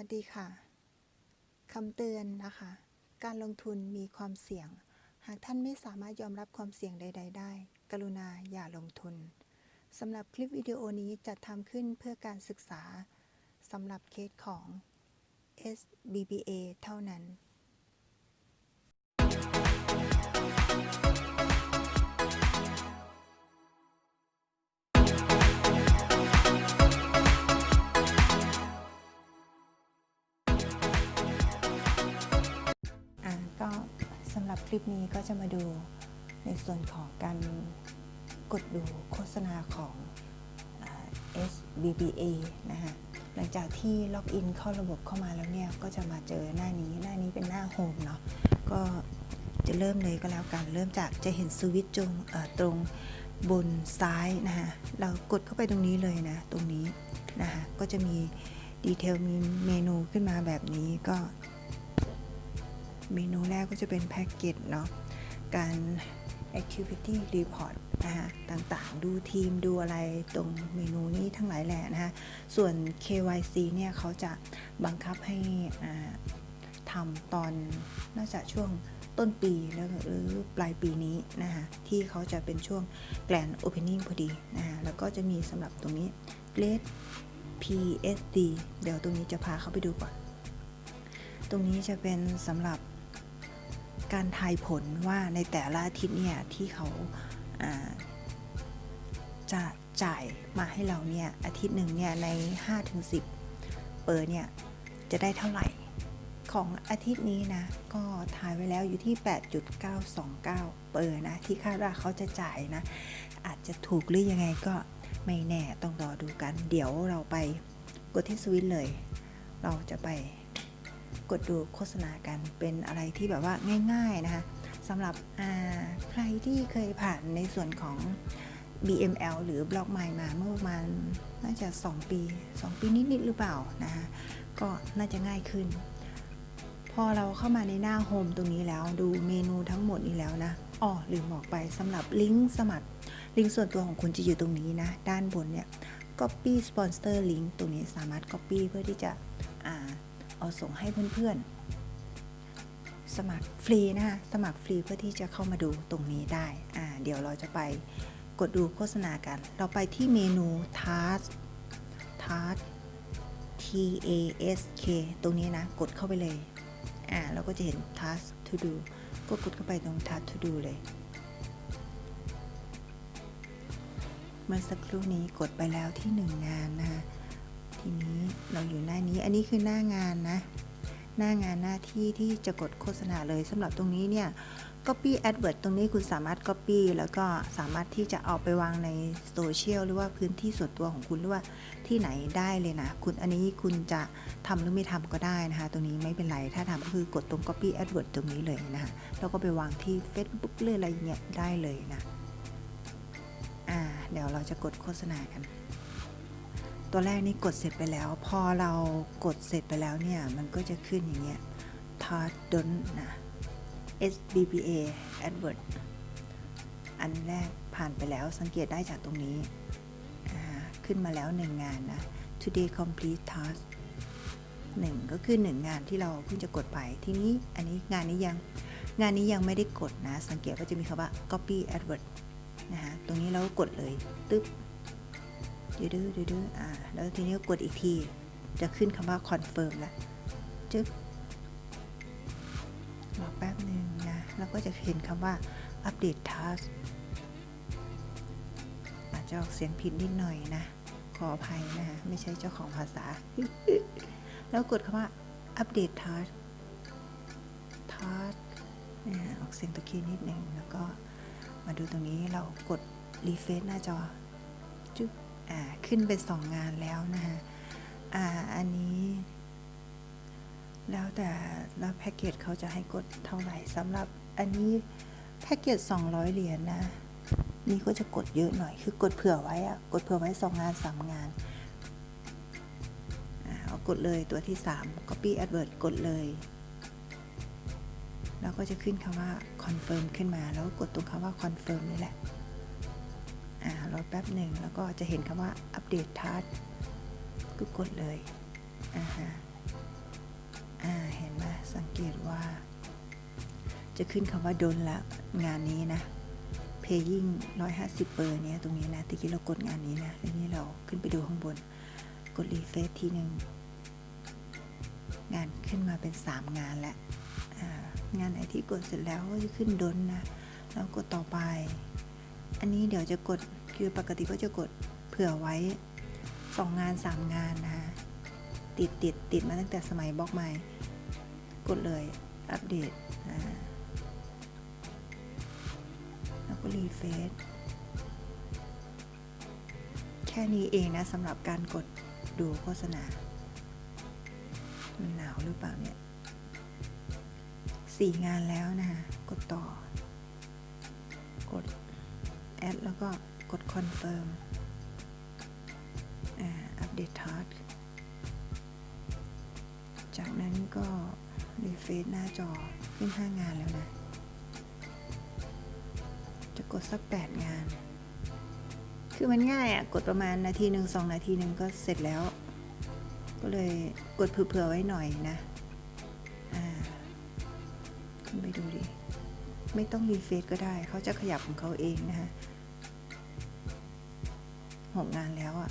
วัสดีค่ะ คำเตือนนะคะ การลงทุนมีความเสี่ยง หากท่านไม่สามารถยอมรับความเสี่ยงใด ๆ ได้ กรุณาอย่าลงทุน สำหรับคลิปวิดีโอนี้จัดทำขึ้นเพื่อการศึกษา สำหรับเคสของ SBBA เท่านั้น สำหรับคลิปนี้ก็จะมาดูในส่วนของการกดดูโฆษณาของ SBBA นะฮะหลังจากที่ล็อกอินเข้าระบบเข้ามาแล้วเนี่ยก็จะมาเจอหน้านี้หน้านี้เป็นหน้าโฮมเนาะก็จะเริ่มเลยก็แล้วกัน เริ่มจากจะเห็นสวิตช์ตรงตรงบนซ้ายนะฮะเรากดเข้าไปตรงนี้เลยนะ ตรงนี้นะฮะก็จะมีดีเทลมีเมนูขึ้นมาแบบนี้ก็ เมนูแรกก็จะเป็นแพ็กเกจเนาะการ activity report นะฮะต่างๆ ดูทีมดูอะไรตรงเมนูนี้ทั้งหลายแหละนะฮะส่วน KYC เนี่ยเขาจะบังคับให้ทำตอนน่าจะช่วงต้นปีแล้วหรือปลายปีนี้นะฮะที่เขาจะเป็นช่วง Grand Opening พอดีนะฮะแล้วก็จะมีสำหรับตรงนี้ Grade PSD เดี๋ยวตรงนี้จะพาเขาไปดูก่อน ตรงนี้จะเป็นสำหรับ การทายผลว่าในแต่ละอาทิตย์เนี่ยที่เขาาจะจ่ายมาให้เราเนี่ยอาทิตย์หนึ่งเนี่ยใน 5-10 เปอร์เนี่ยจะได้เท่าไหร่ ของอาทิตย์นี้นะก็ทายไว้แล้วอยู่ที่ 8.929 เปอร์นะที่คาดว่าเขาจะจ่ายนะอาจจะถูกหรือยังไงก็ไม่แน่ต้องรอดูกัน เดี๋ยวเราไปกดที่สวิตช์เลย เราจะไป กดดูโฆษณากันเป็นอะไรที่แบบว่าง่าย ๆ นะคะสำหรับใครที่เคยผ่านในส่วนของ BML หรือบล็อกไมมาเมื่อประมาณน่าจะ 2 ปี 2 ปีนิด ๆ หรือเปล่านะคะก็น่าจะง่ายขึ้น พอเราเข้ามาในหน้าโฮมตรงนี้แล้วดูเมนูทั้งหมดนี้แล้วนะอ๋อลืมบอกไปสำหรับลิงก์สมัคร ลิงก์ส่วนตัวของคุณจะอยู่ตรงนี้นะ ด้านบนเนี่ย Copy Sponsor Link ตรงนี้สามารถ Copy เพื่อที่จะ เอาส่งให้เพื่อนๆ สมัครฟรีนะคะสมัครฟรีเพื่อที่จะเข้ามาดูตรงนี้ได้อ่าเดี๋ยวเราจะไปกดดูโฆษณากัน เราไปที่เมนู Task Task T A S K ตรงนี้นะ กดเข้าไปเลย อ่า เราก็จะเห็น Task to do ก็กดเข้าไปตรง Task to do เลย เมื่อสักครู่นี้กดไปแล้วที่หนึ่งงานนะคะ ทีนี้เราอยู่หน้านี้อันนี้คือหน้างานนะ หน้างานหน้าที่ที่จะกดโฆษณาเลยสำหรับตรงนี้เนี่ย Copy AdWord ตรงนี้คุณสามารถ Copy แล้วก็สามารถที่จะเอาไปวางในโซเชียลหรือว่าพื้นที่ส่วนตัวของคุณหรือว่าที่ไหนได้เลยนะ คุณอันนี้คุณจะทำหรือไม่ทำก็ได้นะคะ ตรงนี้ไม่เป็นไร ถ้าทำก็คือกดตรง Copy AdWord ตรงนี้เลยนะคะแล้วก็ไปวางที่ Facebook หรืออะไรเงี้ยได้เลยนะ อ่า เดี๋ยวเราจะกดโฆษณากัน ตัวแรกนี่กดเสร็จไปแล้ว พอเรากดเสร็จไปแล้วเนี่ย มันก็จะขึ้นอย่างเงี้ย t a r d o n นะ SBBA Advert อันแรกผ่านไปแล้วสังเกตได้จากตรงนี้ ขึ้นมาแล้วหนึ่งงานนะ Today Complete Task หนึ่งก็คือหนึ่งงานที่เราเพิ่งจะกดไป ทีนี้อันนี้งานนี้ยังงานนี้ยังไม่ได้กดนะ สังเกตว่าจะมีคำว่า Copy Advert นะฮะตรงนี้เราก็กดเลยตึ๊บ ดื้อดื้อดื้ออ่าแล้วทีนี้กดอีกที จะขึ้นคำว่า confirm แล้วจึ๊บรอแป๊บหนึ่งนะแล้วก็จะเห็นคำว่า update task อาจจะออกเสียงผิดนิดหน่อยนะ ขออภัยนะฮะไม่ใช่เจ้าของภาษา แล้วกดคำว่า update task task อ่าออกเสียงตะคีนิดหนึ่งแล้วก็มาดูตรงนี้เรากด refresh หน้าจอ อ่าขึ้นเป็นสองงานแล้วนะคะอ่าอันนี้ แล้วแต่แล้วแพ็กเกจเขาจะให้กดเท่าไหร่สำหรับอันนี้แพ็กเกจ200 เหรียญนนะนี่ก็จะกดเยอะหน่อย คือกดเผื่อไว้อะกดเผื่อไว้2งงาน3งานอ่าเอากดเลยตัวที่ 3 copy advert กดเลย แล้วก็จะขึ้นคำว่า confirm ขึ้นมา แล้วกดตรงคำว่า confirm นี่แหละ รอแป๊บหนึ่งแล้วก็จะเห็นคำว่าอัปเดตทัสก็กดเลยอ่าฮะอ่าเห็นไหมสังเกตว่า จะขึ้นคำว่าโดนละงานนี้นะ paying 150 เปอร์เนี้ยตรงนี้นะตะกี้เรากดงานนี้นะแล้วนี่เราขึ้นไปดูข้างบน กดรีเฟซทีหนึ่งงานขึ้นมาเป็น 3 งานแล้วอ่างานไหนที่กดเสร็จแล้วก็จะขึ้นดนนะ แล้วกดต่อไป อันนี้เดี๋ยวจะกดคือปกติก็จะกดเผื่อไว้ 2 งาน 3 งานนะติดติดติดมาตั้งแต่สมัยบล็อกใหม่กดเลยอัปเดตแล้วก็รีเฟซแค่นี้เองนะสำหรับการกดดูโฆษณา มันหนาวหรือเปล่าเนี่ยสี่งานแล้วนะคะกดต่อกด แอดแล้วก็กดคอนเฟิร์มอัปเดตทาร์จากนั้นก็รีเฟซหน้าจอขึ้น 5 งานแล้วนะ จะกดสัก 8 งาน คือมันง่ายอะ่ะ กดประมาณนาทีหนึ่งสองนาทีหนึ่งก็เสร็จแล้ว ก็เลยกดเผื่อๆไว้หน่อยนะ อ่าไปดูดิ ไม่ต้องรีเฟซก็ได้ เขาจะขยับของเขาเองนะคะหกงานแล้วอะ่ะ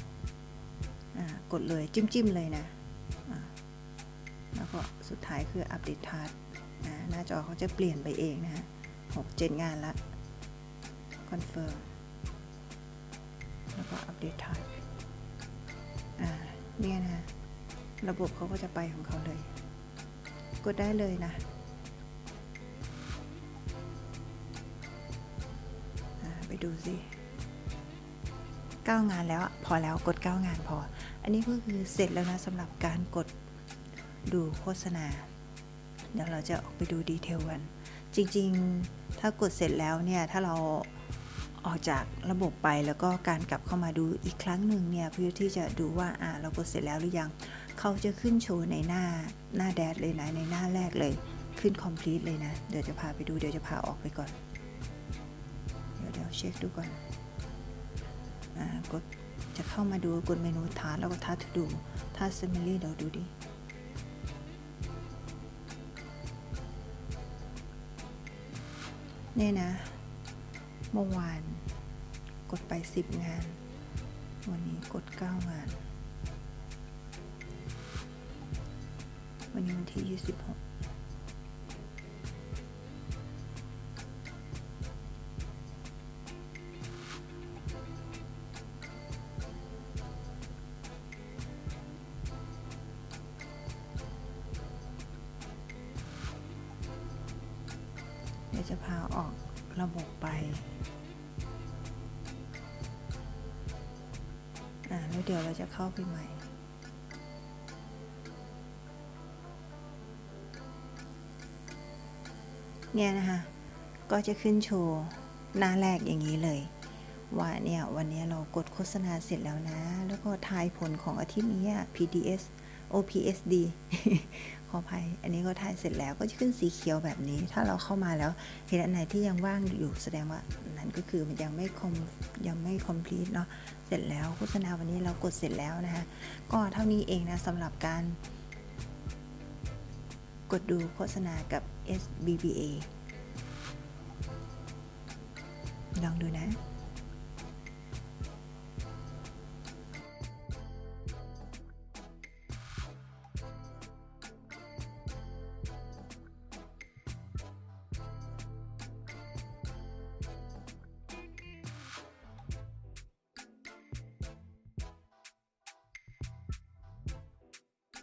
อ่ากดเลยจิ้มๆเลยนะแล้วก็สุดท้ายคืออัปเดตทาร์นะหน้าจอเขาจะเปลี่ยนไปเองนะฮะหกเจ็ดงานละคอนเฟิร์มแล้วก็อัปเดตทาร์อ่าเนี่ยนะระบบเขาก็จะไปของเขาเลย กดได้เลยนะ ดูสิ9งานแล้วพอแล้วกด 9 งานพอ อันนี้ก็คือเสร็จแล้วนะสำหรับการกดดูโฆษณา เดี๋ยวเราจะออกไปดูดีเทลกัน จริงๆถ้ากดเสร็จแล้วเนี่ย ถ้าเราออกจากระบบไปแล้วก็การกลับเข้ามาดูอีกครั้งหนึ่งเนี่ย เพื่อที่จะดูว่าอ่าเรากดเสร็จแล้วหรือยัง เขาจะขึ้นโชว์ในหน้าหน้าแดดเลยนะในหน้าแรกเลย ขึ้น complete เลยนะ เดี๋ยวจะพาไปดูเดี๋ยวจะพาออกไปก่อน เดี๋ยวเช็คดูก่อนอ่ากดจะเข้ามาดูกดเมนูทาร์แล้วก็ทาร์ดูทาร์ summary เดี๋ยวดูดิเนี่ยนะ เมื่อวานกดไป 10 งาน วันนี้กด 9 งาน วันนี้วันที่ 26 ดี๋ยวจะพาออกระบบไปอ่าแล้วเดี๋ยวเราจะเข้าไปใหม่ เนี่ยนะคะ ก็จะขึ้นโชว์หน้าแรกอย่างนี้เลย ว่าเนี่ย วันนี้เรากดโฆษณาเสร็จแล้วนะ แล้วก็ทายผลของอาทิตย์นี้อะ PDS OPSD ขออภัย อันนี้ก็ถ่ายเสร็จแล้วก็จะขึ้นสีเขียวแบบนี้ ถ้าเราเข้ามาแล้วเห็นอันไหนที่ยังว่างอยู่แสดงว่านั่นก็คือมันยังไม่คอมยังไม่ complete เนาะ เสร็จแล้วโฆษณาวันนี้เรากดเสร็จแล้วนะคะ ก็เท่านี้เองนะสำหรับการ กดดูโฆษณากับ SBBA ลองดูนะ